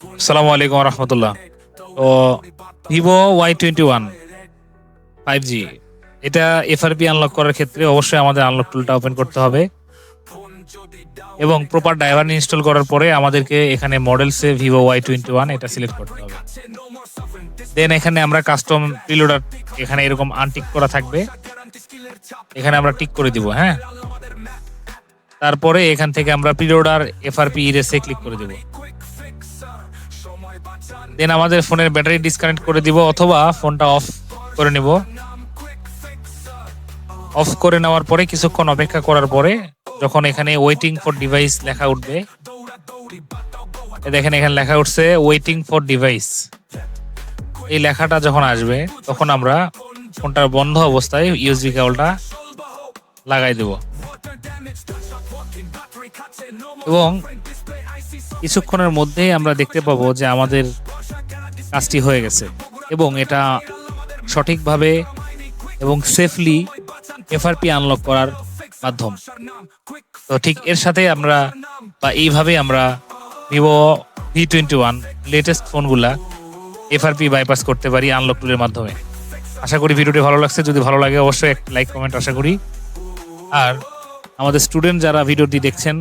সালামু আলাইকুম রহমতুল্লাহ। তো Vivo Y twenty one five G এটা এফআরপি আনলক করার ক্ষেত্রে অবশ্যই আমাদের আনলক টুলটা ওপেন করতে হবে। এবং প্রপার ড্রাইভার ইনস্টল করার পরে আমাদেরকে এখানে মডেলসে ভিভো ওয়াই টোয়েন্টি ওয়ান এটা সিলেক্ট করতে হবে। দেন এখানে আমরা কাস্টম প্রিলোডার এখানে এরকম আনটিক করা থাকবে। এখানে আমরা টিক করে দিব হ্যাঁ? তারপরে এখান থেকে আমরা প্রিলোডার এফআরপি ইরেসে ক্লিক করে দেব। দেন আমাদের ফোনের ব্যাটারি ডিসকানেক্ট করে দিব অথবা ফোনটা অফ করে নিব। অফ করে নেওয়ার পরে কিছুক্ষণ অপেক্ষা করার পরে যখন এখানে ওয়েটিং ফর ডিভাইস লেখা উঠবে দেখেন এখানে লেখা উঠছে ওয়েটিং ফর ডিভাইস এই লেখাটা যখন আসবে, তখন আমরা ফোনটার বন্ধ অবস্থায় ইউএসবি কেবলটা লাগাই দেব। এবং কিছুক্ষণের মধ্যেই আমরা দেখতে পাবো যে আমাদের কাজটি হয়ে গেছে এবং এটা সঠিকভাবে এবং সেফলি এফআরপি আনলক করার মাধ্যম। তো ঠিক এর সাথে আমরা বা এইভাবে আমরা Vivo V twenty one latest ফোনগুলা FRP bypass করতে পারি আনলক টুলের মাধ্যমে। আশা করি ভিডিওটি ভালো লাগছে। যদি ভালো লাগে অবশ্যই এক লাইক কমেন্ট আশা করি। আর আমাদের স্টুডেন্ট যারা ভিডিওটি দেখছেন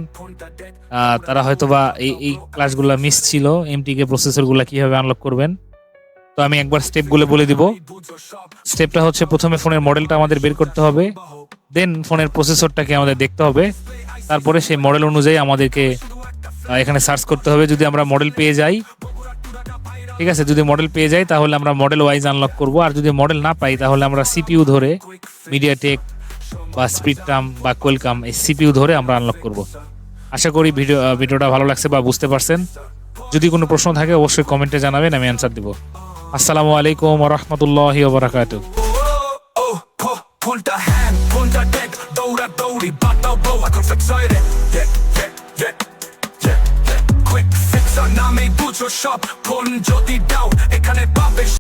তারা হয়তোবা এই এই ক্লাসগুলো মিস ছিল এমটিকে প্রসেসরগুলো কীভাবে আনলক করবেন? তো আমি একবার স্টেপগুলো বলে দিব। স্টেপটা হচ্ছে প্রথমে ফোনের মডেলটা আমাদের বের করতে হবে। দেন ফোনের প্রসেসরটাকে আমাদের দেখতে হবে। তারপরে সেই মডেল অনুযায়ী আমাদেরকে এখানে সার্চ করতে হবে। যদি আমরা মডেল পেয়ে যাই, ঠিক আছে? যদি মডেল পেয়ে যাই, তাহলে আমরা মডেল ওয়াইজ আনলক করব। আর যদি মডেল না পাই, তাহলে আমরা সিপিইউ ধরে মিডিয়াটেক বা স্পিডটাম বা কোয়েলকাম এই সিপিইউ ধরে আমরা আনলক করব। আশা করি ভিডিও ভিডিওটা ভালো লাগছে বা বুঝতে পারছেন। যদি কোনো প্রশ্ন থাকে অবশ্যই কমেন্টে জানাবেন আমি অ্যান্সার দিব। আসসালামু আলাইকুম রহমতুল্লাহি på, punta hand, punta deck, dora dori, bata blow, it.